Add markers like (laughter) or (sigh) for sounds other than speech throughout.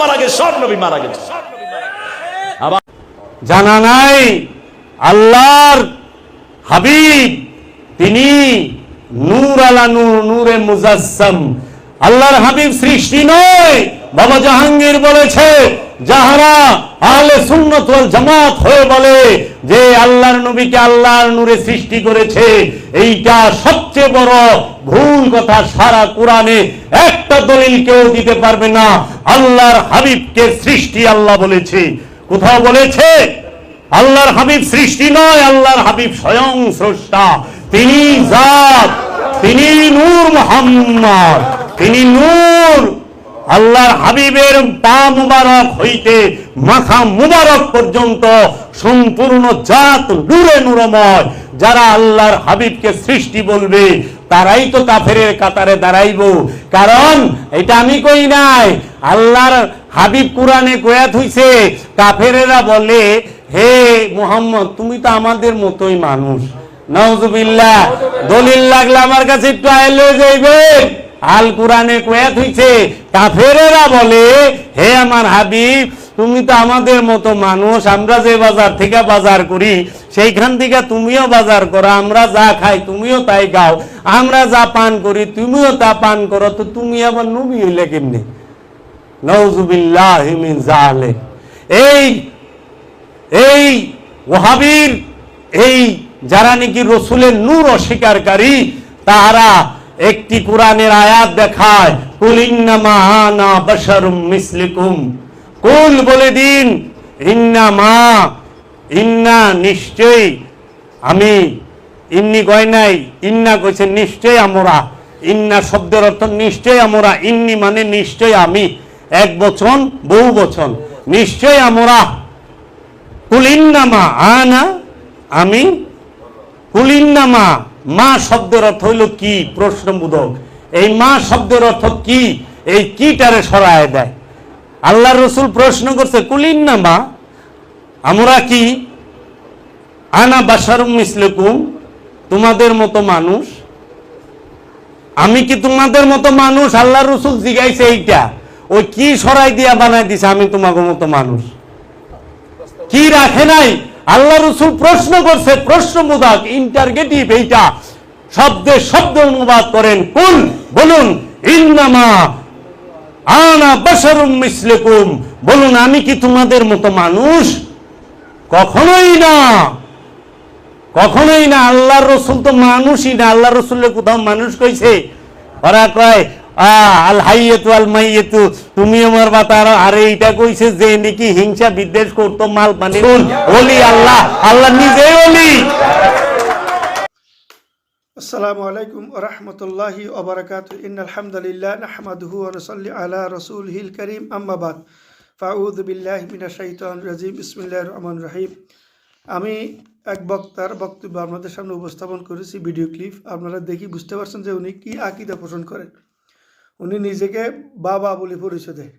মারা গেছে, সব নবী মারা গেছে। জানা নাই, আল্লাহর হাবিব, তিনি নূর আলা নূর, নূরে মুজাসসাম আল্লাহর হাবিব সৃষ্টি নয়, বাবা জাহাঙ্গীর বলেছে, যাহারা আহলে সুন্নত জামাত হয়ে বলে যে আল্লাহর নবীকে আল্লাহর নূরে সৃষ্টি করেছে, এইটা সবচেয়ে বড় ভুল কথা সারা কোরআনে একটা দলিল কেউ দিতে পারবে না। আল্লাহর হাবিবকে সৃষ্টি আল্লাহ বলেছে। কোথাও বলেছে, আল্লাহর হাবিব সৃষ্টি নয়, আল্লাহর হাবিব স্বয়ং স্রষ্টা। তিনি জাত, তিনি নূর মোহাম্মদ, তিনি নূর। আল্লাহর হাবিবের পা মুবারক হইতে, মাথা মুবারক পর্যন্ত সম্পূর্ণ জাত, নূরে নূরময়। যারা আল্লাহর হাবিবকে সৃষ্টি বলবে তারাই তো কাফেরের কাতারে দাঁড়াইব। কারণ এটা আমি কই নাই, আল্লাহর হাবিব কোরআনে কয়াত হইছে, কাফেরেরা বলে, হে মোহাম্মদ, তুমি তো আমাদের মতোই মানুষ। নওজুবিল্লাহ দলিল লাগলে আমার কাছে একটু আইলে যাইবে। আল কোরআনে কয়াত হইছে, কাফেরেরা বলে, হে আমার হাবিব তুমি তো আমাদের মতো মানুষ, আমরা যে বাজার থেকে বাজার করি, সেইখান থেকে তুমিও বাজার করো, আমরা যা খাই তুমিও তাই খাও, আমরা যা পান করি তুমিও তা পান করো, তো তুমি আবার নবী হইলে কেমনি? মিন এই এই ওহাবির এই যারা নাকি রসুলের নূর অস্বীকারী, তাহারা একটি কোরআনের আয়াত দেখায় কুলিন্নামা আনা মিসলিকুম। কুল বলে দিন ইন্নামা ইন্না নিশ্চয়ই আমি, ইন্নি কয় নাই ইন্না কইছে নিশ্চয় আমরা, ইন্না শব্দের অর্থ নিশ্চয় আমরা, ইন্নি মানে নিশ্চয় আমি, এক বচন, বহু বচন নিশ্চয় আমরা। কুলিন্নামা আনা, আমি। কুলিন্নামা মা শব্দের অর্থ হইল কি? প্রশ্নবোধক। এই মা শব্দের অর্থ কি? এই কিটারে সরায় দেয়। আল্লাহ রসুল প্রশ্ন করছে কুলিন্নামা আমরা কি? আনা বাসারুম মিসলেকুম? তোমাদের মতো মানুষ? আমি কি তোমাদের মতো মানুষ? আল্লাহ রসুল জিগাইছে এইটা। ওই কি সরাই দিয়া বানাই দিছে? আমি তোমাকে মতো মানুষ। কি রাখে নাই? আল্লাহ রসুল প্রশ্ন করছে প্রশ্নবোধক ইন্টারগেটিভ এইটা। শব্দে শব্দ অনুবাদ করেন। কোন বলুন, ইন্নামা আনা বাশারুম মিসলেকুম। বলুন আমি কি তোমাদের মতো মানুষ? কখনোই না। কখনোই না আল্লাহর রসুল তো মানুষই না। আল্লাহ রসুলের কোথাও মানুষ কইছে? ওরা কয় আল হাইয়েতু আল মাইয়েতু তুমি আমার বাতার আর এইটা কইছে যে নাকি হিংসা বিদ্বেষ করতো মাল পানি ওলি আল্লাহ আল্লাহ নিজেই ওলি। আসসালামু আলাইকুম রহমতুল্লাহি ওবরাকাত ইন আলহামদুলিল্লাহ নাহমাদুহু ওয়া নুসাল্লি আলা রাসূলিহিল কারীম। আম্মা বাদ। ফাউযু বিল্লাহি মিনাশ শাইতানির রাজিম। বিসমিল্লাহির রহমানির রহিম। আমি এক বক্তার বক্তব্য আপনাদের সামনে উপস্থাপন করেছি, ভিডিও ক্লিপ। আপনারা দেখি বুঝতে পারছেন যে উনি কি আকিদা পোষণ করেন। উনি নিজেকে বাবা বলে পরিচয় দেয়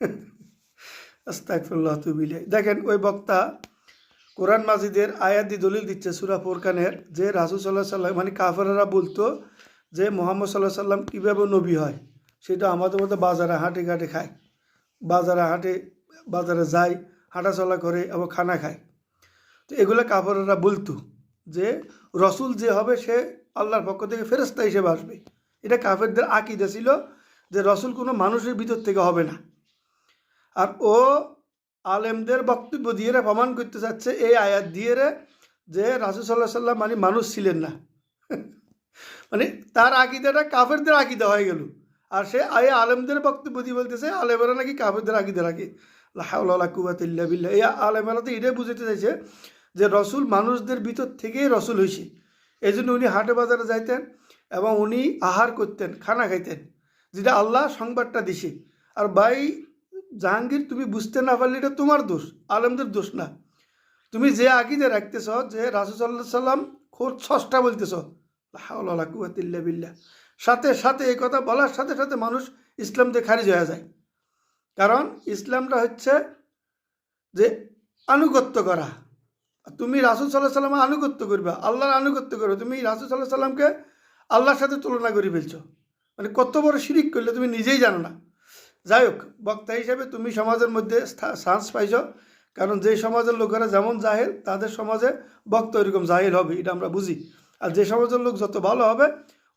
(laughs) আস্তাগফিরুল্লাহ তুবিলাই দেখেন, ওই বক্তা কোরআন মাজিদের আয়াতি দলিল দিচ্ছে সুরা ফোরকানের, যে রাসুল সাল্লাহ সাল্লাম মানে কাফেরারা বলতো যে মোহাম্মদ সাল্লাহ সাল্লাম কীভাবে নবী হয়, সেটা আমাদের মধ্যে বাজারে হাঁটে ঘাটে খায়, বাজারে হাঁটে, বাজারে যায়, হাঁটাচলা করে এবং খানা খায়। তো এগুলো কাফেরারা বলতো যে রসুল যে হবে সে আল্লাহর পক্ষ থেকে ফেরস্তা হিসেবে আসবে। এটা কাফেরদের আকিদা ছিল যে রসুল কোনো মানুষের ভিতর থেকে হবে না। আর ও আলেমদের বক্তব্য দিয়ে রে, প্রমাণ করতে চাচ্ছে এই আয়াত দিয়ে রে যে রাসুল সাল্লাহ সাল্লাম মানে মানুষ ছিলেন না। (laughs) মানে তার আকিদাটা কাফেরদের আকিদা হয়ে গেল। আর সে আয় আলেমদের বক্তব্য দিয়ে বলতেছে, আলেমেরা নাকি কাফেরদের আকিদা রাখে। লাহাউল্লাহ এই আলেমেরা তো এটাই বুঝাতে চাইছে যে রসুল মানুষদের ভিতর থেকেই রসুল হয়েছে এই জন্য উনি হাটে বাজারে যাইতেন এবং উনি আহার করতেন, খানা খাইতেন, যেটা আল্লাহ সংবাদটা দিছে। আর ভাই জাহাঙ্গীর, তুমি বুঝতে না পারলে এটা তোমার দোষ, আলমদের দোষ না। তুমি যে আকিদে রাখতেছ, যে রাসুসাল্লাহ সাল্লাম খোর ছষ্টা বলতেছ হাওলা কুয়াতিল্লা বিল্লা সাথে সাথে এই কথা বলার সাথে সাথে মানুষ ইসলাম দিয়ে খারিজ হয়ে যায়। কারণ ইসলামটা হচ্ছে যে আনুগত্য করা। তুমি রাসুল সাল্লাহ সাল্লামের আনুগত্য করবে, আল্লাহর আনুগত্য করবে, তুমি রাসুল সাল্লাহ সাল্লামকে আল্লাহর সাথে তুলনা করে ফেলছো। মানে কত বড় শিরিক করলে তুমি নিজেই জানো না। যাই হোক, বক্তা হিসেবে তুমি সমাজের মধ্যে চান্স পাইছ। কারণ যে সমাজের লোকেরা যেমন জাহেল, তাদের সমাজে বক্তা ওইরকম জাহেল হবে, এটা আমরা বুঝি। আর যে সমাজের লোক যত ভালো হবে,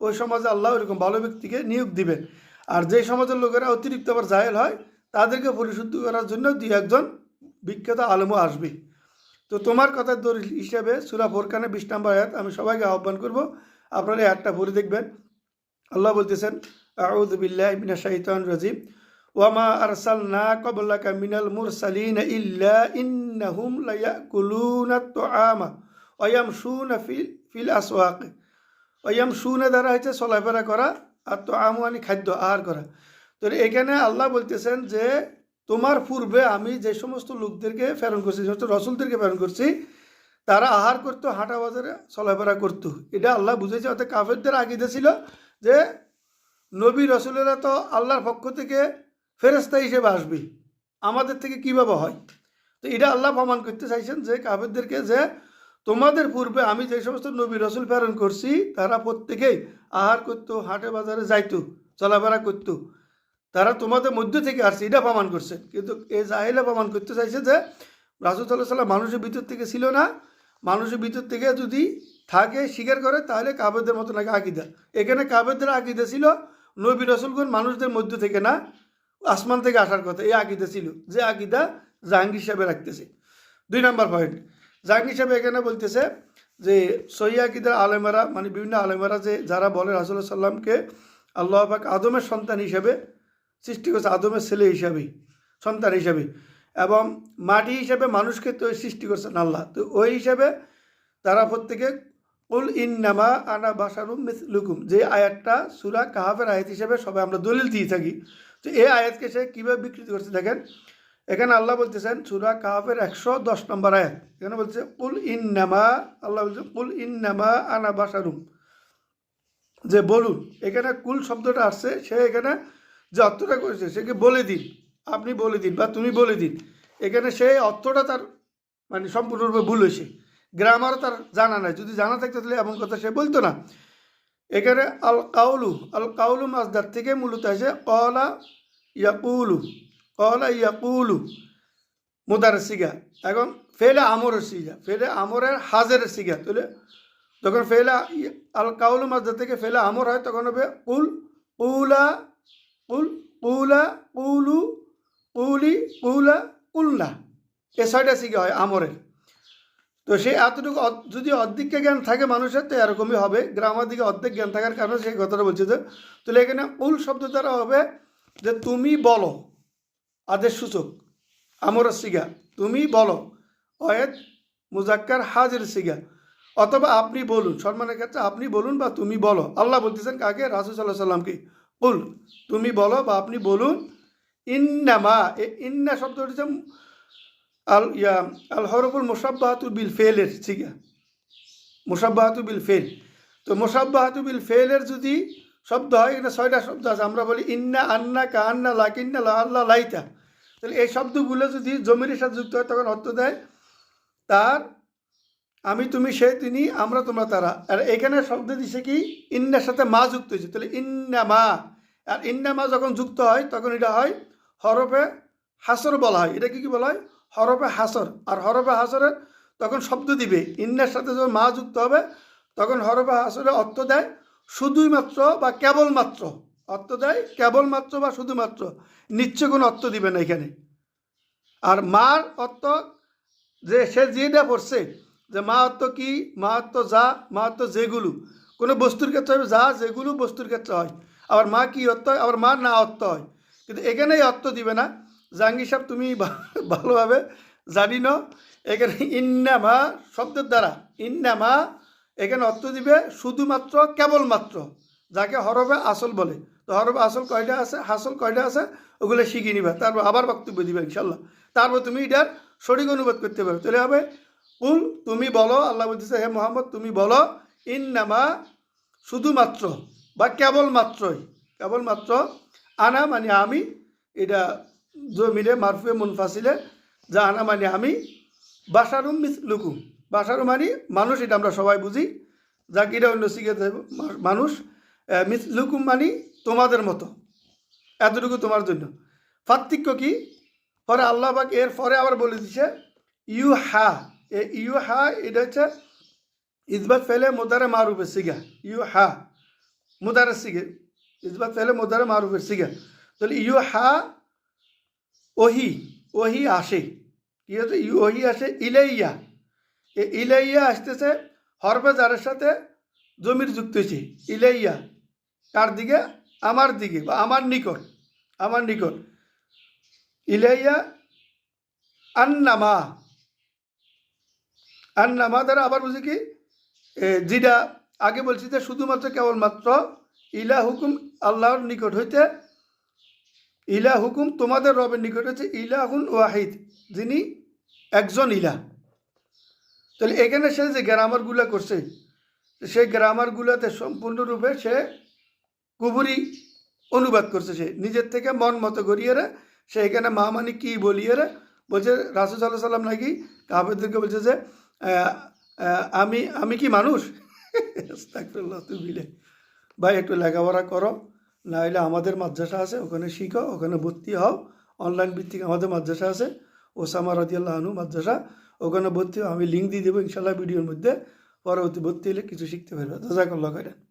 ওই সমাজে আল্লাহ ওইরকম ভালো ব্যক্তিকে নিয়োগ দিবেন। আর যে সমাজের লোকেরা অতিরিক্ত আবার জাহেল হয়, তাদেরকে পরিশুদ্ধ করার জন্য দুই একজন বিখ্যাত আলমও আসবে। তো তোমার কথার দলিল হিসাবে সুরা ফোরকানে বিশ নম্বর আয়াত আমি সবাইকে আহ্বান করব, আপনারা আয়াতটা পড়ে দেখবেন। আল্লাহ বলতেছেন, আউযু বিল্লাহি মিনাশ শাইতানির রাজিম। ওয়ামা আরসালনা ক্বাবলাকা মিনাল মুরসালিন ইল্লা ইন্নাহুম লায়াকুলুনা আত-তুআমা ওয়া ইয়ামশুনা ফিল ফিল আসওয়াক ওয়া ইয়ামশুনা দ্বারা হচ্ছে চলাফেরা করা আর তো মানে খাদ্য আহার করা। তো এখানে আল্লাহ বলতেছেন যে, তোমার পূর্বে আমি যে সমস্ত লোকদেরকে প্রেরণ করছি, যে সমস্ত রসুলদেরকে প্রেরণ করছি, তারা আহার করতো, হাঁটা বাজারে চলাফেরা করতো। এটা আল্লাহ বুঝেছে অর্থাৎ কাফেরদের আগিদে ছিল যে, নবী রসুলেরা তো আল্লাহর পক্ষ থেকে ফেরেস্তা হিসেবে আসবে। আমাদের থেকে কীভাবে হয়? তো এটা আল্লাহ প্রমাণ করতে চাইছেন যে কাফেরদেরকে যে তোমাদের পূর্বে আমি যে সমস্ত নবী রসুল প্রেরণ করছি, তারা প্রত্যেকেই আহার করতো, হাটে বাজারে যাইতো, চলাফেরা করতো। তারা তোমাদের মধ্যে থেকে আসছে, এটা প্রমাণ করছে। কিন্তু এই জাহিলা প্রমাণ করতে চাইছে যে রাসুল সাল্লাহ সাল্লাম মানুষের ভিতর থেকে ছিল না। মানুষের ভিতর থেকে যদি থাকে, স্বীকার করে, তাহলে কাবেদের মতো নাকি আকিদা। এখানে কাবেদের আকিদা ছিল নবী রসুলগণ মানুষদের মধ্যে থেকে না। আসমান থেকে আসার কথা, এই আকিদা ছিল যে আকিদা জাহাঙ্গীর সাহেবে রাখতেছে। দুই নাম্বার পয়েন্ট জাহাঙ্গীর সাহেব এখানে বলতেছে যে, সহি আকিদার আলেমারা মানে বিভিন্ন আলেমারা যে, যারা বলে রাসুল্লাহ সাল্লামকে আল্লাহ পাক আদমের সন্তান হিসেবে সৃষ্টি করছে, আদমের ছেলে হিসাবে সন্তান হিসাবে এবং মাটি হিসেবে মানুষকে তো সৃষ্টি করছেন আল্লাহ। তো ওই হিসাবে তারা প্রত্যেকে উল ইন্নামা আনা বাসারুম মিস লুকুম যে আয়াতটা সুরা কাহাফের আয়াত হিসেবে সবাই আমরা দলিল দিয়ে থাকি। তো এই আয়াতকে সে কীভাবে বিকৃতি করছে দেখেন? এখানে আল্লাহ বলতেছেন, সুরা কাহাফের একশো দশ নম্বর আয়াত। এখানে বলছে উল ইন্নামা, আল্লাহ বলছে উল ইন্নামা আনা বাসারুম যে বলুন, এখানে কুল শব্দটা আসছে, সে এখানে যে অর্থটা করেছে, সে কি বলে দিন? আপনি বলে দিন বা তুমি বলে দিন। এখানে সে অর্থটা তার মানে সম্পূর্ণরূপে ভুল হয়েছে। গ্রামারও তার জানা নাই। যদি জানা থাকতো তাহলে এমন কথা সে বলতো না। এখানে আল কাউলু আল কাউলু মাসদার থেকে মূলত আছে কলা ইয়াকুলু কলা ইয়াকুলু, মুদার সিগা। এখন ফেলে আমরের সিগা, ফেলে আমরের হাজের সিগা, তাহলে যখন ফেলা আল কাউলু মাসদার থেকে ফেলে আমর হয়, তখন হবে কুল, কুলা কুল, কুলা, কুলু, কুলি, কুলা কুল্লা এ ছয়টা শিখে হয় আমরের। তো সে এতটুকু যদি অর্ধেককে জ্ঞান থাকে মানুষের, তো এরকমই হবে। গ্রামের দিকে অর্ধেক জ্ঞান থাকার কারণে সেই কথাটা বলছে যে, তাহলে এখানে উল শব্দ দ্বারা হবে যে, তুমি বলো। আদেশ সূচক। আমরের সিগা, তুমি বলো। অয়েদ মুজাক্কার হাজির সিগা, অথবা আপনি বলুন। সম্মানের ক্ষেত্রে আপনি বলুন বা তুমি বলো। আল্লাহ বলতেছেন কাকে? রাসুল সাল্লাহ সাল্লামকে কুল তুমি বলো বা আপনি বলুন। ইন্নামা, এ ইন্না শব্দটি হচ্ছে আল, ইয়া, আল হরফুল মোসাব্বাহাতু বিল ফেলের ঠিক আছে? মোসাব্বাহাতু বিল ফেল তো মোসাব্বাহাতু বিল ফেলের যদি শব্দ হয়, এখানে ছয়টা শব্দ আছে, আমরা বলি ইন্না আন্না কা আন্না লা লাকিন্না লা আল্লাহ লাইতা। তাহলে এই শব্দগুলো যদি জমির সাথে যুক্ত হয়, তখন অর্থ দেয় তার, আমি তুমি সে তিনি, আমরা তোমরা তারা। আর এখানে শব্দ দিছে কি? ইন্নার সাথে মা যুক্ত হয়েছে। তাহলে ইন্না মা। আর ইন্না মা যখন যুক্ত হয়, তখন এটা হয় হরফে হাসর বলা হয়। এটা কি কি বলা হয়? হরফে হাসর, আর হরফে হাসরের তখন শব্দ দিবে। ইন্নার সাথে যখন মা যুক্ত হবে, তখন হরফে হাসরে অর্থ দেয় শুধুই মাত্র বা কেবলমাত্র। অর্থ দেয় কেবলমাত্র বা শুধুমাত্র। নিশ্চয় কোনো অর্থ দিবে না এখানে। আর মার অর্থ যে সে যেটা পড়ছে, যে মা অর্থ কি, মা অর্থ যা, মা অর্থ যেগুলো। কোনো বস্তুর ক্ষেত্রে হবে যা, যেগুলো বস্তুর ক্ষেত্রে হয়। আবার মা কি অর্থ হয়, আবার মা না অর্থ হয়। কিন্তু এখানেই অর্থ দিবে না। জাহাঙ্গীর সাহেব, তুমি ভালোভাবে জানি না এখানে ইন্নামা শব্দের দ্বারা, ইন্নামা এখানে অর্থ দিবে শুধুমাত্র, কেবলমাত্র, যাকে হরবে আসল বলে। তো হরবে আসল কয়টা আছে? হাসল কয়টা আছে? ওগুলো শিখে নিবা, তারপর আবার বক্তব্য দিবে ইনশাল্লাহ তারপর তুমি এটার সঠিক অনুবাদ করতে পারো। তাহলে হবে, কুল তুমি বলো, আল্লাহ বলতেছে, হে মোহাম্মদ, তুমি বলো, ইন্নামা শুধুমাত্র বা কেবলমাত্রই। কেবলমাত্র আনা মানে আমি, এটা জমিরে মারফুয়ে মুনফাসিলে আনা মানে আমি বাসারুম মিস লুকুম। বাসারু মানে মানুষ, এটা আমরা সবাই বুঝি। এটা অন্য শিখে মানুষ মিস লুকুম মানে তোমাদের মতো, এতটুকু তোমার জন্য। পার্থক্য কি? পরে আল্লাহ পাক এর পরে আবার বলে দিছে, ইউ হা, এ ইউ হা, এটা হচ্ছে ইজবাত ফেলে মোদারে মারুফের সিগা। ইউ হা, মুদারের সিগে, ইসবাত ফেলে মোদারে মারুফের সিগা। তাহলে ইউ হা ওহি ওহি আসে। কি হচ্ছে? ওহি আসে, ইলাইয়া। এ ইলাইয়া আসতেছে হরবে যারের সাথে জমির যুক্ত হয়েছে। ইলাইয়া কার দিকে, আমার দিকে, বা আমার নিকট আমার নিকট। ইলাইয়া, আন্নামা। আন্নামা দ্বারা আবার বুঝি কি? যেটা আগে বলছি যে শুধুমাত্র কেবলমাত্র ইলা হুকুম আল্লাহর নিকট হইতে ইলা হুকুম তোমাদের রবের নিকট হচ্ছে ইলাহুন ওয়াহিদ, যিনি একজন ইলা তাহলে এখানে সে যে গ্রামারগুলা করছে, সেই গ্রামারগুলাতে সম্পূর্ণরূপে সে কুবুরি অনুবাদ করছে সে। নিজের থেকে মন মতো করিয়ে রে সে এখানে মা মানে কি বলিয়ে রে বলছে রাসুল সাল্লাহ সাল্লাম নাকি কাহাবেদদেরকে বলছে যে আমি আমি কি মানুষ? (laughs) বিলে ভাই, একটু লেখাপড়া করো। না হলে আমাদের মাদ্রাসা আছে, ওখানে শিখো, ওখানে ভর্তি হও। অনলাইন ভিত্তিক আমাদের মাদ্রাসা আছে, ওসামা রাজিয়াল্লাহ আনু মাদ্রাসা। ওখানে ভর্তি আমি লিঙ্ক দিয়ে দেবো ইনশাল্লাহ ভিডিওর মধ্যে। পরবর্তী ভর্তি হলে কিছু শিখতে পারবে। জাজাকাল্লাহ করেন